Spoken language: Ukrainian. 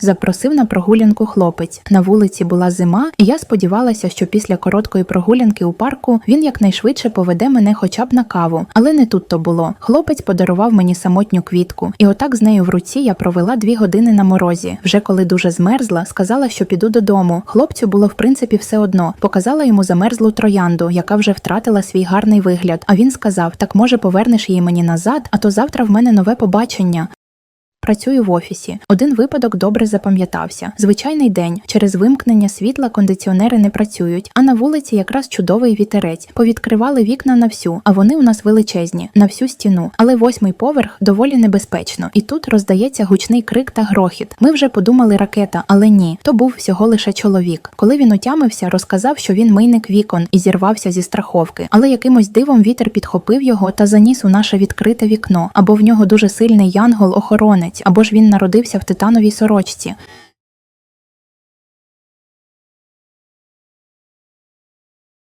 Запросив на прогулянку хлопець. На вулиці була зима, і я сподівалася, що після короткої прогулянки у парку він якнайшвидше поведе мене хоча б на каву. Але не тут то було. Хлопець подарував мені самотню квітку, і отак з нею в руці я провела дві години на морозі. Вже коли дуже змерзла, сказала, що піду додому. Хлопцю було в принципі все одно. Показала йому замерзлу троянду, яка вже втратила свій гарний вигляд. А він сказав: так може повернеш її мені назад, а то завтра в мене нове побачення. Працюю в офісі. Один випадок добре запам'ятався. Звичайний день. Через вимкнення світла кондиціонери не працюють, а на вулиці якраз чудовий вітерець. Повідкривали вікна на всю, а вони у нас величезні, на всю стіну. Але восьмий поверх доволі небезпечно. І тут роздається гучний крик та грохіт. Ми вже подумали ракета, але ні. То був всього лише чоловік. Коли він отямився, розказав, що він мийник вікон і зірвався зі страховки. Але якимось дивом вітер підхопив його та заніс у наше відкрите вікно. Або в нього дуже сильний янгол-охоронець, або ж він народився в титановій сорочці.